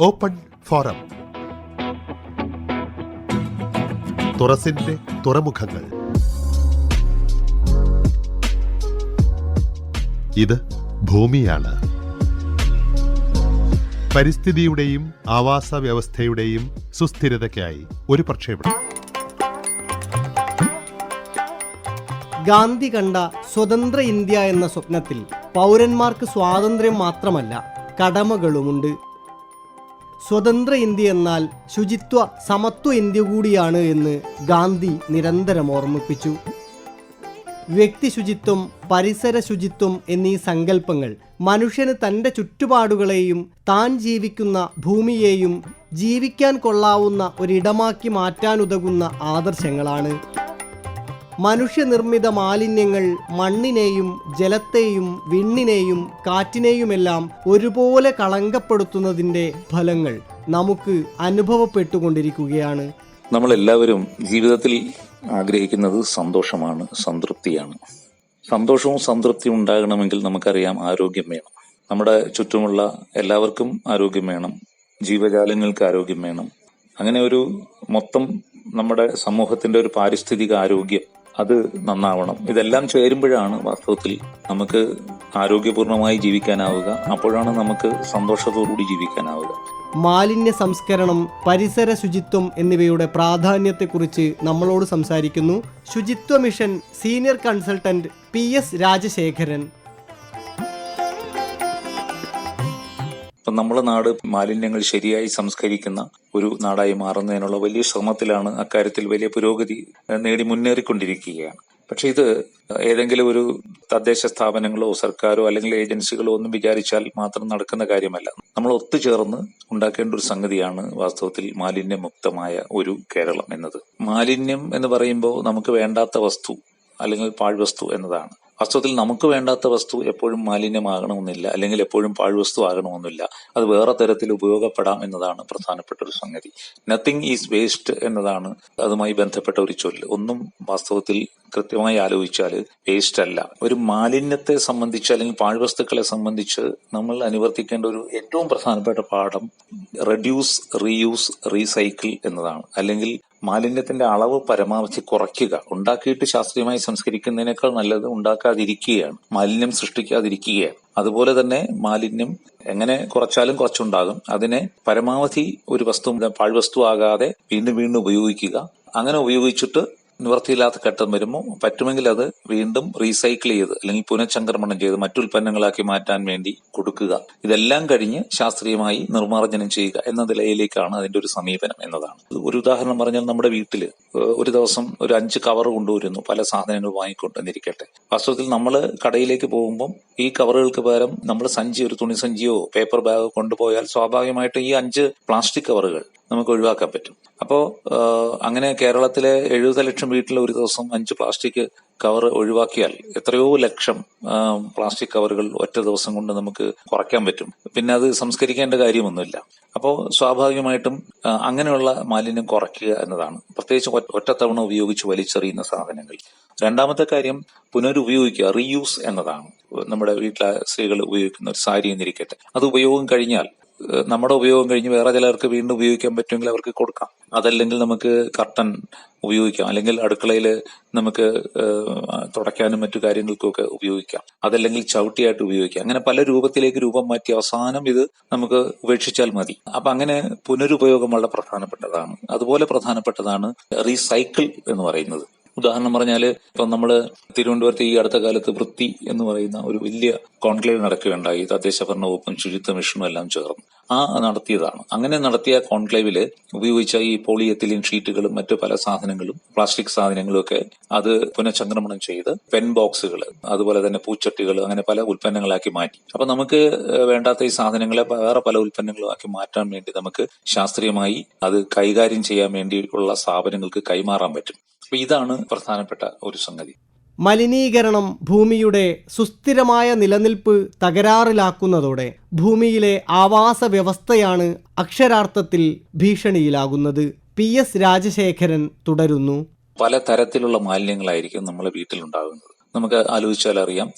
Open forum. തുറസിന്റെ തുറമുഖങ്ങൾ. ഇത് ഭൂമിയാണ്. പരിസ്ഥിതിയുടെയും ആവാസ വ്യവസ്ഥയുടെയും സുസ്ഥിരതയ്ക്കായി ഒരു പ്രക്ഷേപണം. ഗാന്ധി കണ്ട സ്വതന്ത്ര ഇന്ത്യ എന്ന സ്വപ്നത്തിൽ പൗരന്മാർക്ക് സ്വാതന്ത്ര്യം മാത്രമല്ല കടമകളുമുണ്ട്. സ്വതന്ത്ര ഇന്ത്യ എന്നാൽ ശുചിത്വ സമത്വ ഇന്ത്യ കൂടിയാണ് എന്ന് ഗാന്ധി നിരന്തരം ഓർമ്മിപ്പിച്ചു. വ്യക്തി ശുചിത്വം പരിസര ശുചിത്വം എന്നീ സങ്കല്പങ്ങൾ മനുഷ്യന് തന്റെ ചുറ്റുപാടുകളെയും താൻ ജീവിക്കുന്ന ഭൂമിയെയും ജീവിക്കാൻ കൊള്ളാവുന്ന ഒരിടമാക്കി മാറ്റാനുതകുന്ന ആദർശങ്ങളാണ്. മനുഷ്യനിർമ്മിത മാലിന്യങ്ങൾ മണ്ണിനെയും ജലത്തെയും വിണ്ണിനെയും കാറ്റിനെയുമെല്ലാം ഒരുപോലെ കളങ്കപ്പെടുത്തുന്നതിന്റെ ഫലങ്ങൾ നമുക്ക് അനുഭവപ്പെട്ടുകൊണ്ടിരിക്കുകയാണ്. നമ്മളെല്ലാവരും ജീവിതത്തിൽ ആഗ്രഹിക്കുന്നത് സന്തോഷമാണ് സംതൃപ്തിയാണ്. സന്തോഷവും സംതൃപ്തിയും ഉണ്ടാകണമെങ്കിൽ നമുക്കറിയാം ആരോഗ്യം വേണം. നമ്മുടെ ചുറ്റുമുള്ള എല്ലാവർക്കും ആരോഗ്യം വേണം. ജീവജാലങ്ങൾക്ക് ആരോഗ്യം വേണം. അങ്ങനെ ഒരു മൊത്തം നമ്മുടെ സമൂഹത്തിന്റെ ഒരു പാരിസ്ഥിതിക ആരോഗ്യം അത് നന്നാവണം. ഇതെല്ലാം ചേരുമ്പോഴാണ് വാസ്തവത്തിൽ നമുക്ക് ആരോഗ്യപൂർണമായി ജീവിക്കാനാവുക. അപ്പോഴാണ് നമുക്ക് സന്തോഷത്തോടുകൂടി ജീവിക്കാനാവുക. മാലിന്യ സംസ്കരണം പരിസര ശുചിത്വം എന്നിവയുടെ പ്രാധാന്യത്തെക്കുറിച്ച് നമ്മളോട് സംസാരിക്കുന്നു ശുചിത്വ mission senior consultant P S Rajasekharan. ഇപ്പം നമ്മുടെ നാട് മാലിന്യങ്ങൾ ശരിയായി സംസ്കരിക്കുന്ന ഒരു നാടായി മാറുന്നതിനുള്ള വലിയ ശ്രമത്തിലാണ് അക്കാര്യത്തിൽ വലിയ പുരോഗതി നേടി മുന്നേറിക്കൊണ്ടിരിക്കുകയാണ്. പക്ഷെ ഇത് ഏതെങ്കിലും ഒരു തദ്ദേശ സ്ഥാപനങ്ങളോ സർക്കാരോ അല്ലെങ്കിൽ ഏജൻസികളോ ഒന്നും വിചാരിച്ചാൽ മാത്രം നടക്കുന്ന കാര്യമല്ല. നമ്മൾ ഒത്തുചേർന്ന് ഉണ്ടാക്കേണ്ട ഒരു സംഗതിയാണ് വാസ്തവത്തിൽ മാലിന്യമുക്തമായ ഒരു കേരളം എന്നത്. മാലിന്യം എന്ന് പറയുമ്പോൾ നമുക്ക് വേണ്ടാത്ത വസ്തു അല്ലെങ്കിൽ പാഴ്വസ്തു എന്നതാണ്. വാസ്തവത്തിൽ നമുക്ക് വേണ്ടാത്ത വസ്തു എപ്പോഴും മാലിന്യമാകണമെന്നില്ല അല്ലെങ്കിൽ എപ്പോഴും പാഴ്വസ്തു ആകണമെന്നില്ല. അത് വേറെ തരത്തിൽ ഉപയോഗപ്പെടാം എന്നതാണ് പ്രധാനപ്പെട്ട ഒരു സംഗതി. നത്തിങ് ഈസ് വേസ്റ്റ് എന്നതാണ് അതുമായി ബന്ധപ്പെട്ട ഒരു ചൊല്ല്. ഒന്നും വാസ്തവത്തിൽ കൃത്യമായി ആലോചിച്ചാൽ വേസ്റ്റ് അല്ല. ഒരു മാലിന്യത്തെ സംബന്ധിച്ച് അല്ലെങ്കിൽ പാഴ്വസ്തുക്കളെ സംബന്ധിച്ച് നമ്മൾ അനുവർത്തിക്കേണ്ട ഒരു ഏറ്റവും പ്രധാനപ്പെട്ട പാഠം റെഡ്യൂസ് റീയൂസ് റീസൈക്കിൾ എന്നതാണ്. അല്ലെങ്കിൽ മാലിന്യത്തിന്റെ അളവ് പരമാവധി കുറയ്ക്കുക. ഉണ്ടാക്കിയിട്ട് ശാസ്ത്രീയമായി സംസ്കരിക്കുന്നതിനേക്കാൾ നല്ലത് ഉണ്ടാക്കാതിരിക്കുകയാണ്. മാലിന്യം സൃഷ്ടിക്കാതിരിക്കുകയാണ്. അതുപോലെ തന്നെ മാലിന്യം എങ്ങനെ കുറച്ചാലും കുറച്ചുണ്ടാകും. അതിനെ പരമാവധി ഒരു വസ്തു പാഴ്വസ്തു ആകാതെ വീണ്ടും വീണ്ടും ഉപയോഗിക്കുക. അങ്ങനെ ഉപയോഗിച്ചിട്ട് നിവർത്തിയില്ലാത്ത ഘട്ടം വരുമ്പോൾ പറ്റുമെങ്കിൽ അത് വീണ്ടും റീസൈക്കിൾ ചെയ്ത് അല്ലെങ്കിൽ പുനഃചംക്രമണം ചെയ്ത് മറ്റുൽപ്പന്നങ്ങളാക്കി മാറ്റാൻ വേണ്ടി കൊടുക്കുക. ഇതെല്ലാം കഴിഞ്ഞ് ശാസ്ത്രീയമായി നിർമ്മാർജനം ചെയ്യുക എന്ന നിലയിലേക്കാണ് അതിന്റെ ഒരു സമീപനം എന്നതാണ്. ഒരു ഉദാഹരണം പറഞ്ഞാൽ നമ്മുടെ വീട്ടിൽ ഒരു ദിവസം ഒരു അഞ്ച് കവർ കൊണ്ടുവരുന്നു. പല സാധനങ്ങൾ വാങ്ങിക്കൊണ്ടെന്നിരിക്കട്ടെ വാസ്തവത്തിൽ നമ്മൾ കടയിലേക്ക് പോകുമ്പം ഈ കവറുകൾക്ക് പകരം നമ്മൾ സഞ്ചി ഒരു തുണി സഞ്ചിയോ പേപ്പർ ബാഗോ കൊണ്ടുപോയാൽ സ്വാഭാവികമായിട്ടും ഈ അഞ്ച് പ്ലാസ്റ്റിക് കവറുകൾ നമുക്ക് ഒഴിവാക്കാൻ പറ്റും. അപ്പോ അങ്ങനെ കേരളത്തിലെ എഴുപത് ലക്ഷം വീട്ടിൽ ഒരു ദിവസം അഞ്ച് പ്ലാസ്റ്റിക് കവർ ഒഴിവാക്കിയാൽ എത്രയോ ലക്ഷം പ്ലാസ്റ്റിക് കവറുകൾ ഒറ്റ ദിവസം കൊണ്ട് നമുക്ക് കുറയ്ക്കാൻ പറ്റും. പിന്നെ അത് സംസ്കരിക്കേണ്ട കാര്യമൊന്നുമില്ല. അപ്പോൾ സ്വാഭാവികമായിട്ടും അങ്ങനെയുള്ള മാലിന്യം കുറയ്ക്കുക എന്നതാണ്. പ്രത്യേകിച്ച് ഒറ്റത്തവണ ഉപയോഗിച്ച് വലിച്ചെറിയുന്ന സാധനങ്ങൾ. രണ്ടാമത്തെ കാര്യം പുനരുപയോഗിക്കുക റീയൂസ് എന്നതാണ്. നമ്മുടെ വീട്ടിലെ സ്ത്രീകൾ ഉപയോഗിക്കുന്ന ഒരു സാരി എന്നിരിക്കട്ടെ. അത് ഉപയോഗം കഴിഞ്ഞാൽ നമ്മുടെ ഉപയോഗം കഴിഞ്ഞ് വേറെ ചിലർക്ക് വീണ്ടും ഉപയോഗിക്കാൻ പറ്റുമെങ്കിൽ അവർക്ക് കൊടുക്കാം. അതല്ലെങ്കിൽ നമുക്ക് കർട്ടൻ ഉപയോഗിക്കാം. അല്ലെങ്കിൽ അടുക്കളയിൽ നമുക്ക് തുടയ്ക്കാനും മറ്റു കാര്യങ്ങൾക്കൊക്കെ ഉപയോഗിക്കാം. അതല്ലെങ്കിൽ ചവിട്ടിയായിട്ട് ഉപയോഗിക്കാം. അങ്ങനെ പല രൂപത്തിലേക്ക് രൂപം മാറ്റി അവസാനം ഇത് നമുക്ക് ഉപേക്ഷിച്ചാൽ മതി. അപ്പൊ അങ്ങനെ പുനരുപയോഗം വളരെ പ്രധാനപ്പെട്ടതാണ്. അതുപോലെ പ്രധാനപ്പെട്ടതാണ് റീസൈക്കിൾ എന്ന് പറയുന്നത്. ഉദാഹരണം പറഞ്ഞാൽ ഇപ്പം നമ്മൾ തിരുവനന്തപുരത്ത് ഈ അടുത്ത കാലത്ത് വൃത്തി എന്ന് പറയുന്ന ഒരു വലിയ കോൺക്ലേവ് നടക്കുകയുണ്ടായി. തദ്ദേശ ഭരണ വകുപ്പും ശുചിത്വ മിഷനും എല്ലാം ചേർന്ന്. ആ നടത്തിയതാണ്. അങ്ങനെ നടത്തിയ കോൺക്ലേവിൽ ഉപയോഗിച്ച ഈ പോളിയെത്തിലിൻ ഷീറ്റുകളും മറ്റു പല സാധനങ്ങളും പ്ലാസ്റ്റിക് സാധനങ്ങളും ഒക്കെ അത് പുനഃചംക്രമണം ചെയ്ത് പെൻ ബോക്സുകൾ അതുപോലെ തന്നെ പൂച്ചട്ടികൾ അങ്ങനെ പല ഉൽപ്പന്നങ്ങളാക്കി മാറ്റി. അപ്പൊ നമുക്ക് വേണ്ടാത്ത ഈ സാധനങ്ങളെ വേറെ പല ഉൽപ്പന്നങ്ങളുമാക്കി മാറ്റാൻ വേണ്ടി നമുക്ക് ശാസ്ത്രീയമായി അത് കൈകാര്യം ചെയ്യാൻ വേണ്ടിയുള്ള സ്ഥാപനങ്ങൾക്ക് കൈമാറാൻ പറ്റും. അപ്പൊ ഇതാണ് പ്രധാനപ്പെട്ട ഒരു സംഗതി. മലിനീകരണം ഭൂമിയുടെ സുസ്ഥിരമായ നിലനിൽപ്പ് തകരാറിലാക്കുന്നതോടെ ഭൂമിയിലെ ആവാസ വ്യവസ്ഥയാണ് അക്ഷരാർത്ഥത്തിൽ ഭീഷണിയിലാകുന്നത്. പി എസ് രാജശേഖരൻ തുടരുന്നു. പല തരത്തിലുള്ള മാലിന്യങ്ങളായിരിക്കും നമ്മളെ വീട്ടിലുണ്ടാകുന്നത്. നമുക്ക് ആലോചിച്ചാൽ അറിയാം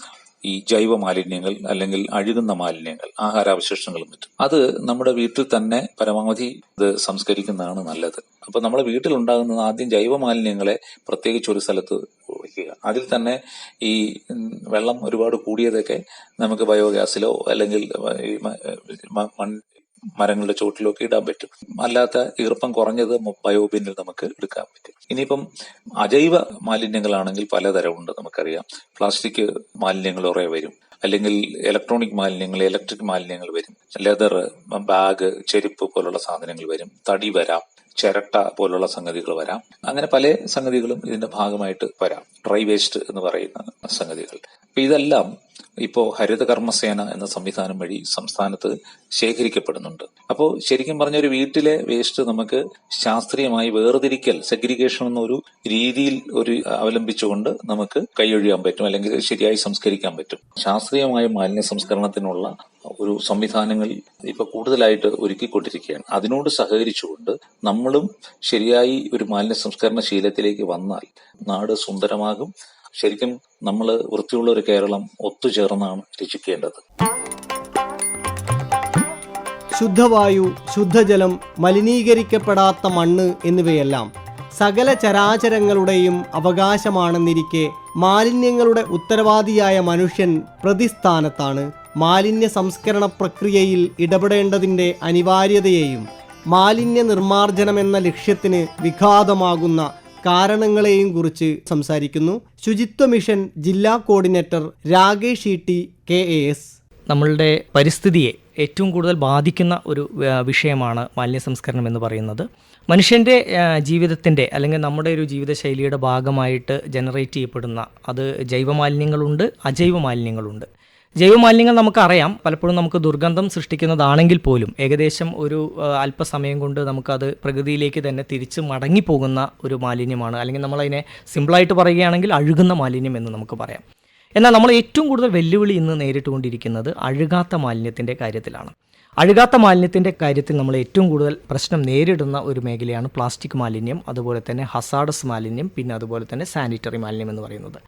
ഈ ജൈവ മാലിന്യങ്ങൾ അല്ലെങ്കിൽ അഴുകുന്ന മാലിന്യങ്ങൾ ആഹാരാവശിഷ്ടങ്ങളും മറ്റും. അത് നമ്മുടെ വീട്ടിൽ തന്നെ പരമാവധി ഇത് സംസ്കരിക്കുന്നതാണ് നല്ലത്. അപ്പൊ നമ്മുടെ വീട്ടിൽ ഉണ്ടാകുന്ന ആദ്യം ജൈവ മാലിന്യങ്ങളെ പ്രത്യേകിച്ച് ഒരു സ്ഥലത്ത് വയ്ക്കുക. അതിൽ തന്നെ ഈ വെള്ളം ഒരുപാട് കൂടിയതൊക്കെ നമുക്ക് ബയോഗ്യാസിലോ അല്ലെങ്കിൽ മരങ്ങളുടെ ചുവട്ടിലൊക്കെ ഇടാൻ പറ്റും. അല്ലാത്ത ഈർപ്പം കുറഞ്ഞത് ബയോബിന്നിൽ നമുക്ക് എടുക്കാൻ പറ്റും. ഇനിയിപ്പം അജൈവ മാലിന്യങ്ങളാണെങ്കിൽ പലതരമുണ്ട് നമുക്കറിയാം. പ്ലാസ്റ്റിക് മാലിന്യങ്ങൾ കുറേ വരും. അല്ലെങ്കിൽ ഇലക്ട്രോണിക് മാലിന്യങ്ങൾ ഇലക്ട്രിക് മാലിന്യങ്ങൾ വരും. ലെതർ ബാഗ് ചെരുപ്പ് പോലുള്ള സാധനങ്ങൾ വരും. തടി വരാം. ചിരട്ട പോലുള്ള സംഗതികൾ വരാം. അങ്ങനെ പല സംഗതികളും ഇതിന്റെ ഭാഗമായിട്ട് വരാം. ഡ്രൈ വേസ്റ്റ് എന്ന് പറയുന്ന സംഗതികൾ. ഇതെല്ലാം ഇപ്പോ ഹരിതകർമ്മസേന എന്ന സംവിധാനം വഴി സംസ്ഥാനത്ത് ശേഖരിക്കപ്പെടുന്നുണ്ട്. അപ്പോൾ ശരിക്കും പറഞ്ഞ ഒരു വീട്ടിലെ വേസ്റ്റ് നമുക്ക് ശാസ്ത്രീയമായി വേർതിരിക്കൽ സെഗ്രിഗേഷൻ എന്നൊരു രീതിയിൽ ഒരു അവലംബിച്ചുകൊണ്ട് നമുക്ക് കൈയൊഴിയാൻ പറ്റും അല്ലെങ്കിൽ ശരിയായി സംസ്കരിക്കാൻ പറ്റും. ശാസ്ത്രീയമായ മാലിന്യ സംസ്കരണത്തിനുള്ള ഒരു സംവിധാനങ്ങൾ ഇപ്പൊ കൂടുതലായിട്ട് ഒരുക്കിക്കൊണ്ടിരിക്കുകയാണ്. അതിനോട് സഹകരിച്ചുകൊണ്ട് നമ്മളും ശരിയായി ഒരു മാലിന്യ സംസ്കരണ ശീലത്തിലേക്ക് വന്നാൽ നാട് സുന്ദരമാകും ശരിക്കും നമ്മൾ വൃത്തിയുള്ള ഒരു കേരളം ഒത്തുചേർന്നാണ് രചിക്കേണ്ടത് ശുദ്ധവായു ശുദ്ധജലം മലിനീകരിക്കപ്പെടാത്ത മണ്ണ് എന്നിവയെല്ലാം സകല ചരാചരങ്ങളുടെയും അവകാശമാണെന്നിരിക്കെ മാലിന്യങ്ങളുടെ ഉത്തരവാദിയായ മനുഷ്യൻ പ്രതിസ്ഥാനത്താണ് മാലിന്യ സംസ്കരണ പ്രക്രിയയിൽ ഇടപെടേണ്ടതിന്റെ അനിവാര്യതയെയും മാലിന്യ നിർമ്മാർജനമെന്ന ലക്ഷ്യത്തിന് വിഘാതമാകുന്ന കാരണങ്ങളെയും കുറിച്ച് സംസാരിക്കുന്നു. ശുചിത്വ മിഷൻ ജില്ലാ coordinator Rakesh E T K A S. നമ്മളുടെ പരിസ്ഥിതിയെ ഏറ്റവും കൂടുതൽ ബാധിക്കുന്ന ഒരു വിഷയമാണ് മാലിന്യ സംസ്കരണം എന്ന് പറയുന്നത്. മനുഷ്യന്റെ ജീവിതത്തിന്റെ അല്ലെങ്കിൽ നമ്മുടെ ഒരു ജീവിതശൈലിയുടെ ഭാഗമായിട്ട് ജനറേറ്റ് ചെയ്യപ്പെടുന്ന അത് ജൈവ മാലിന്യങ്ങളുണ്ട് അജൈവ മാലിന്യങ്ങളുണ്ട് ജൈവ മാലിന്യങ്ങൾ നമുക്കറിയാം. പലപ്പോഴും നമുക്ക് ദുർഗന്ധം സൃഷ്ടിക്കുന്നതാണെങ്കിൽ പോലും ഏകദേശം ഒരു അല്പസമയം കൊണ്ട് നമുക്കത് പ്രകൃതിയിലേക്ക് തന്നെ തിരിച്ച് മടങ്ങിപ്പോകുന്ന ഒരു മാലിന്യമാണ്. അല്ലെങ്കിൽ നമ്മളതിനെ സിമ്പിളായിട്ട് പറയുകയാണെങ്കിൽ അഴുകുന്ന മാലിന്യം എന്ന് നമുക്ക് പറയാം. എന്നാൽ നമ്മൾ ഏറ്റവും കൂടുതൽ വെല്ലുവിളി ഇന്ന് നേരിട്ടുകൊണ്ടിരിക്കുന്നത് അഴുകാത്ത മാലിന്യത്തിന്റെ കാര്യത്തിലാണ്. അഴുകാത്ത മാലിന്യത്തിന്റെ കാര്യത്തിൽ നമ്മൾ ഏറ്റവും കൂടുതൽ പ്രശ്നം നേരിടുന്ന ഒരു മേഖലയാണ് പ്ലാസ്റ്റിക് മാലിന്യം അതുപോലെ തന്നെ ഹസാഡസ് മാലിന്യം പിന്നെ അതുപോലെ തന്നെ സാനിറ്ററി മാലിന്യം എന്ന് പറയുന്നത്.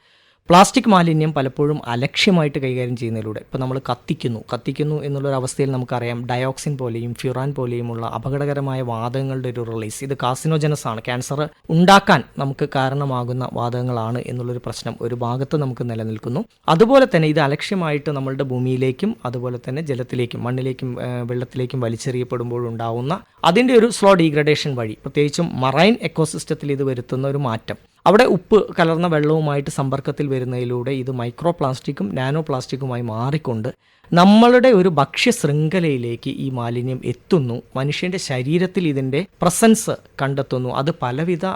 പ്ലാസ്റ്റിക് മാലിന്യം പലപ്പോഴും അലക്ഷ്യമായിട്ട് കൈകാര്യം ചെയ്യുന്നതിലൂടെ ഇപ്പോൾ നമ്മൾ കത്തിക്കുന്നു. കത്തിക്കുന്നു എന്നുള്ളൊരവസ്ഥയിൽ നമുക്കറിയാം ഡയോക്സിൻ പോലെയും ഫ്യുറാൻ പോലെയുമുള്ള അപകടകരമായ വാതകങ്ങളുടെ ഒരു റിലീസ് ഇത് കാസിനോജനസ് ആണ്. ക്യാൻസർ ഉണ്ടാക്കാൻ നമുക്ക് കാരണമാകുന്ന വാതകങ്ങളാണ് എന്നുള്ളൊരു പ്രശ്നം ഒരു ഭാഗത്ത് നമുക്ക് നിലനിൽക്കുന്നു. അതുപോലെ തന്നെ ഇത് അലക്ഷ്യമായിട്ട് നമ്മളുടെ ഭൂമിയിലേക്കും അതുപോലെ തന്നെ ജലത്തിലേക്കും മണ്ണിലേക്കും വെള്ളത്തിലേക്കും വലിച്ചെറിയപ്പെടുമ്പോൾ വലിച്ചെറിയപ്പെടുമ്പോഴുണ്ടാവുന്ന അതിന്റെ ഒരു സ്ലോ ഡീഗ്രഡേഷൻ വഴി പ്രത്യേകിച്ചും മറൈൻ എക്കോസിസ്റ്റത്തിൽ ഇത് വരുത്തുന്ന ഒരു മാറ്റം. അവിടെ ഉപ്പ് കലർന്ന വെള്ളവുമായിട്ട് സമ്പർക്കത്തിൽ വരുന്നതിലൂടെ ഇത് മൈക്രോ പ്ലാസ്റ്റിക്കും നാനോ പ്ലാസ്റ്റിക്കുമായി മാറിക്കൊണ്ട് നമ്മളുടെ ഒരു ഭക്ഷ്യ ശൃംഖലയിലേക്ക് ഈ മാലിന്യം എത്തുന്നു. മനുഷ്യന്റെ ശരീരത്തിൽ ഇതിന്റെ പ്രസൻസ് കണ്ടെത്തുന്നു. അത് പലവിധ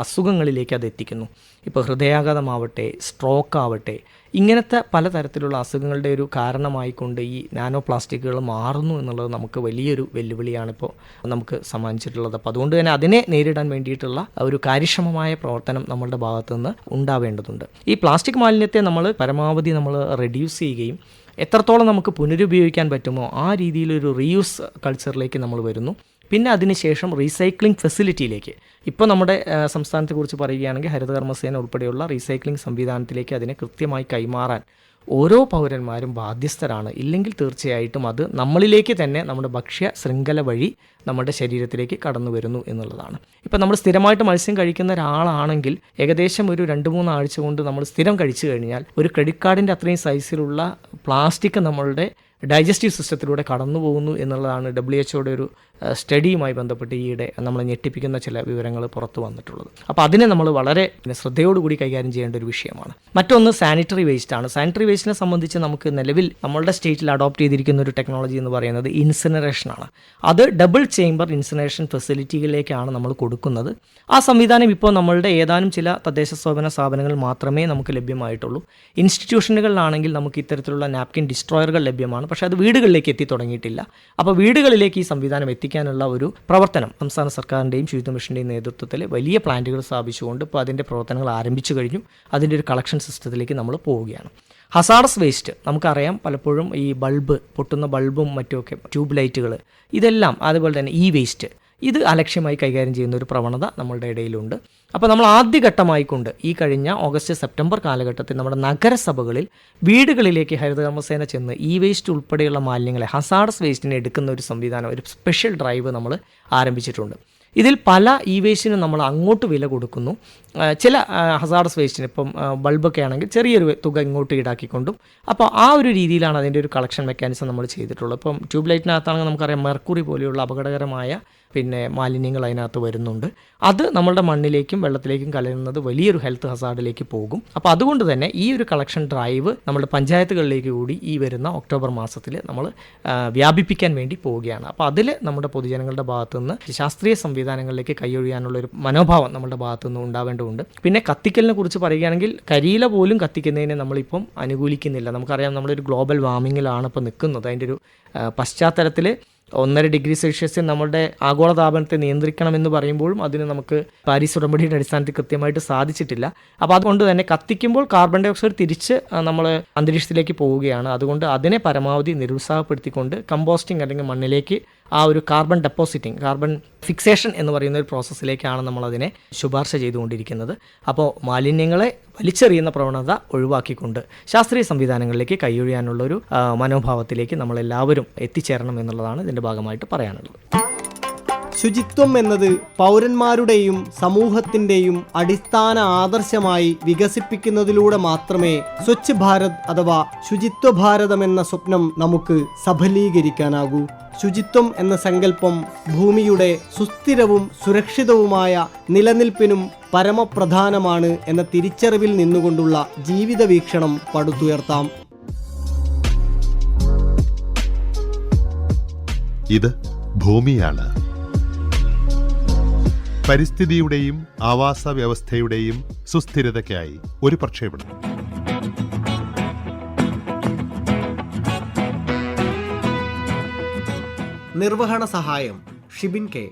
അസുഖങ്ങളിലേക്ക് അത് എത്തിക്കുന്നു. ഇപ്പോൾ ഹൃദയാഘാതമാവട്ടെ സ്ട്രോക്ക് ആവട്ടെ ഇങ്ങനത്തെ പലതരത്തിലുള്ള അസുഖങ്ങളുടെ ഒരു കാരണമായിക്കൊണ്ട് ഈ നാനോ പ്ലാസ്റ്റിക്കുകൾ മാറുന്നു എന്നുള്ളത് നമുക്ക് വലിയൊരു വെല്ലുവിളിയാണ് ഇപ്പോൾ നമുക്ക് സമ്മാനിച്ചിട്ടുള്ളത്. അപ്പോൾ അതുകൊണ്ട് തന്നെ അതിനെ നേരിടാൻ വേണ്ടിയിട്ടുള്ള ഒരു കാര്യക്ഷമമായ പ്രവർത്തനം നമ്മളുടെ ഭാഗത്തു നിന്ന് ഉണ്ടാവേണ്ടതുണ്ട്. ഈ പ്ലാസ്റ്റിക് മാലിന്യത്തെ നമ്മൾ പരമാവധി നമ്മൾ റെഡ്യൂസ് ചെയ്യുകയും എത്രത്തോളം നമുക്ക് പുനരുപയോഗിക്കാൻ പറ്റുമോ ആ രീതിയിലൊരു റീയൂസ് കൾച്ചറിലേക്ക് നമ്മൾ വരുന്നു. പിന്നെ അതിനുശേഷം റീസൈക്ലിംഗ് ഫെസിലിറ്റിയിലേക്ക് ഇപ്പോൾ നമ്മുടെ സംസ്ഥാനത്തെ കുറിച്ച് പറയുകയാണെങ്കിൽ ഹരിതകർമ്മസേന ഉൾപ്പെടെയുള്ള റീസൈക്ലിംഗ് സംവിധാനത്തിലേക്ക് അതിനെ കൃത്യമായി കൈമാറാൻ ഓരോ പൗരന്മാരും ബാധ്യസ്ഥരാണ്. ഇല്ലെങ്കിൽ തീർച്ചയായിട്ടും അത് നമ്മളിലേക്ക് തന്നെ നമ്മുടെ ഭക്ഷ്യ ശൃംഖല വഴി നമ്മുടെ ശരീരത്തിലേക്ക് കടന്നു വരുന്നു എന്നുള്ളതാണ്. ഇപ്പം നമ്മൾ സ്ഥിരമായിട്ട് മത്സ്യം കഴിക്കുന്ന ഒരാളാണെങ്കിൽ ഏകദേശം ഒരു രണ്ട് മൂന്ന് ആഴ്ച കൊണ്ട് നമ്മൾ സ്ഥിരം കഴിച്ചു കഴിഞ്ഞാൽ ഒരു ക്രെഡിറ്റ് കാർഡിന്റെ അത്രയും സൈസിലുള്ള പ്ലാസ്റ്റിക് നമ്മളുടെ ഡൈജസ്റ്റീവ് സിസ്റ്റത്തിലൂടെ കടന്നു പോകുന്നു എന്നുള്ളതാണ് ഡബ്ല്യു എച്ച്ഒയുടെ ഒരു സ്റ്റഡിയുമായി ബന്ധപ്പെട്ട് ഈയിടെ നമ്മൾ ഞെട്ടിപ്പിക്കുന്ന ചില വിവരങ്ങൾ പുറത്തു വന്നിട്ടുള്ളത്. അപ്പോൾ അതിനെ നമ്മൾ വളരെ ശ്രദ്ധയോടുകൂടി കൈകാര്യം ചെയ്യേണ്ട ഒരു വിഷയമാണ്. മറ്റൊന്ന് സാനിറ്ററി വേസ്റ്റ് ആണ്. സാനിറ്ററി വേസ്റ്റിനെ സംബന്ധിച്ച് നമുക്ക് നിലവിൽ നമ്മളുടെ സ്റ്റേറ്റിൽ അഡോപ്റ്റ് ചെയ്തിരിക്കുന്ന ഒരു ടെക്നോളജി എന്ന് പറയുന്നത് ഇൻസിനറേഷൻ ആണ്. അത് ഡബിൾ ചേംബർ ഇൻസിനറേഷൻ ഫെസിലിറ്റികളിലേക്കാണ് നമ്മൾ കൊടുക്കുന്നത്. ആ സംവിധാനം ഇപ്പോൾ നമ്മളുടെ ഏതാനും ചില തദ്ദേശ സ്വയംഭരണ സ്ഥാപനങ്ങൾ മാത്രമേ നമുക്ക് ലഭ്യമായിട്ടുള്ളൂ. ഇൻസ്റ്റിറ്റ്യൂഷനുകളിലാണെങ്കിൽ നമുക്ക് ഇത്തരത്തിലുള്ള നാപ്കിൻ ഡിസ്ട്രോയറുകൾ ലഭ്യമാണ്. പക്ഷേ അത് വീടുകളിലേക്ക് എത്തി തുടങ്ങിയിട്ടില്ല. അപ്പോൾ വീടുകളിലേക്ക് ഈ സംവിധാനം എത്തിക്കാനുള്ള ഒരു പ്രവർത്തനം സംസ്ഥാന സർക്കാരിന്റെയും ശുചിത്വ മിഷന്റെയും നേതൃത്വത്തിൽ വലിയ പ്ലാന്റുകൾ സ്ഥാപിച്ചുകൊണ്ട് ഇപ്പോൾ അതിന്റെ പ്രവർത്തനങ്ങൾ ആരംഭിച്ചു കഴിഞ്ഞു. അതിന്റെ ഒരു കളക്ഷൻ സിസ്റ്റത്തിലേക്ക് നമ്മൾ പോവുകയാണ്. ഹസാഡസ് വേസ്റ്റ് നമുക്കറിയാം പലപ്പോഴും ഈ ബൾബ് പൊട്ടുന്ന ബൾബും മറ്റുമൊക്കെ ട്യൂബ് ലൈറ്റുകൾ ഇതെല്ലാം അതുപോലെ തന്നെ ഈ വേസ്റ്റ് ഇത് അലക്ഷ്യമായി കൈകാര്യം ചെയ്യുന്ന ഒരു പ്രവണത നമ്മളുടെ ഇടയിലുണ്ട്. അപ്പോൾ നമ്മൾ ആദ്യഘട്ടമായിക്കൊണ്ട് ഈ കഴിഞ്ഞ ഓഗസ്റ്റ് സെപ്റ്റംബർ കാലഘട്ടത്തിൽ നമ്മുടെ നഗരസഭകളിൽ വീടുകളിലേക്ക് ഹരിതകർമ്മസേന ചെന്ന് ഇ വേസ്റ്റ് ഉൾപ്പെടെയുള്ള മാലിന്യങ്ങളെ ഹസാഡസ് വേസ്റ്റിനെ എടുക്കുന്ന ഒരു സംവിധാനം ഒരു സ്പെഷ്യൽ ഡ്രൈവ് നമ്മൾ ആരംഭിച്ചിട്ടുണ്ട്. ഇതിൽ പല ഇ വേസ്റ്റിനും നമ്മൾ അങ്ങോട്ട് വില കൊടുക്കുന്നു. ചില ഹസാഡസ് വേസ്റ്റിന് ഇപ്പം ബൾബൊക്കെ ആണെങ്കിൽ ചെറിയൊരു തുക ഇങ്ങോട്ട് ഈടാക്കിക്കൊണ്ടും. അപ്പോൾ ആ ഒരു രീതിയിലാണ് അതിന്റെ ഒരു കളക്ഷൻ മെക്കാനിസം നമ്മൾ ചെയ്തിട്ടുള്ളത്. ഇപ്പം ട്യൂബ് ലൈറ്റിനകത്താണെങ്കിൽ നമുക്കറിയാം മെർക്കുറി പോലെയുള്ള അപകടകരമായ പിന്നെ മാലിന്യങ്ങൾ അതിനകത്ത് വരുന്നുണ്ട്. അത് നമ്മളുടെ മണ്ണിലേക്കും വെള്ളത്തിലേക്കും കലരുന്നത് വലിയൊരു ഹെൽത്ത് ഹസാർഡിലേക്ക് പോകും. അപ്പോൾ അതുകൊണ്ട് തന്നെ ഈ ഒരു കളക്ഷൻ ഡ്രൈവ് നമ്മുടെ പഞ്ചായത്തുകളിലേക്ക് കൂടി ഈ വരുന്ന ഒക്ടോബർ മാസത്തിൽ നമ്മൾ വ്യാപിപ്പിക്കാൻ വേണ്ടി പോവുകയാണ്. അപ്പോൾ അതിൽ നമ്മുടെ പൊതുജനങ്ങളുടെ ഭാഗത്തുനിന്ന് ശാസ്ത്രീയ സംവിധാനങ്ങളിലേക്ക് കൈയൊഴിയാനുള്ള ഒരു മനോഭാവം നമ്മുടെ ഭാഗത്തുനിന്ന് ഉണ്ടാവേണ്ടതുണ്ട്. പിന്നെ കത്തിക്കലിനെ കുറിച്ച് പറയുകയാണെങ്കിൽ കരിയില പോലും കത്തിക്കുന്നതിനെ നമ്മളിപ്പം അനുകൂലിക്കുന്നില്ല. നമുക്കറിയാം നമ്മളൊരു ഗ്ലോബൽ വാർമിങ്ങിലാണ് ഇപ്പോൾ നിൽക്കുന്നത്. അതിന്റെ ഒരു പശ്ചാത്തലത്തിൽ ഒന്നര ഡിഗ്രി സെൽഷ്യസിൽ നമ്മുടെ ആഗോളതാപനത്തെ നിയന്ത്രിക്കണമെന്ന് പറയുമ്പോഴും അതിന് നമുക്ക് പാരീസ് ഉടമ്പടിയുടെ അടിസ്ഥാനത്തിൽ കൃത്യമായിട്ട് സാധിച്ചിട്ടില്ല. അപ്പോൾ അതുകൊണ്ട് തന്നെ കത്തിക്കുമ്പോൾ കാർബൺ ഡൈ ഓക്സൈഡ് തിരിച്ച് നമ്മൾ അന്തരീക്ഷത്തിലേക്ക് പോവുകയാണ്. അതുകൊണ്ട് അതിനെ പരമാവധി നിരുത്സാഹപ്പെടുത്തിക്കൊണ്ട് കമ്പോസ്റ്റിംഗ് അല്ലെങ്കിൽ മണ്ണിലേക്ക് ആ ഒരു കാർബൺ ഡെപ്പോസിറ്റിംഗ് കാർബൺ ഫിക്സേഷൻ എന്ന് പറയുന്ന ഒരു പ്രോസസ്സിലേക്കാണ് നമ്മളതിനെ ശുപാർശ ചെയ്തുകൊണ്ടിരിക്കുന്നത്. അപ്പോൾ മാലിന്യങ്ങളെ വലിച്ചെറിയുന്ന പ്രവണത ഒഴിവാക്കിക്കൊണ്ട് ശാസ്ത്രീയ സംവിധാനങ്ങളിലേക്ക് കൈയൊഴിയാനുള്ള ഒരു മനോഭാവത്തിലേക്ക് നമ്മളെല്ലാവരും എത്തിച്ചേരണം എന്നുള്ളതാണ് ഇതിന്റെ ഭാഗമായിട്ട് പറയാനുള്ളത്. ശുചിത്വം എന്നത് പൗരന്മാരുടെയും സമൂഹത്തിന്റെയും അടിസ്ഥാന ആദർശമായി വികസിപ്പിക്കുന്നതിലൂടെ മാത്രമേ സ്വച്ഛ് ഭാരത് അഥവാ ശുചിത്വ ഭാരതം എന്ന സ്വപ്നം നമുക്ക് സഫലീകരിക്കാനാകൂ. ശുചിത്വം എന്ന സങ്കല്പം ഭൂമിയുടെ സുസ്ഥിരവും സുരക്ഷിതവുമായ നിലനിൽപ്പിനും പരമപ്രധാനമാണ് എന്ന തിരിച്ചറിവിൽ നിന്നുകൊണ്ടുള്ള ജീവിത വീക്ഷണം പടുത്തുയർത്താം. ഇത് ഭൂമിയാണ്. പരിസ്ഥിതിയുടെയും ആവാസ വ്യവസ്ഥയുടെയും സുസ്ഥിരതയ്ക്കായി ഒരു പ്രക്ഷേപണം. നിർവഹണ സഹായം ഷിബിൻ കെ.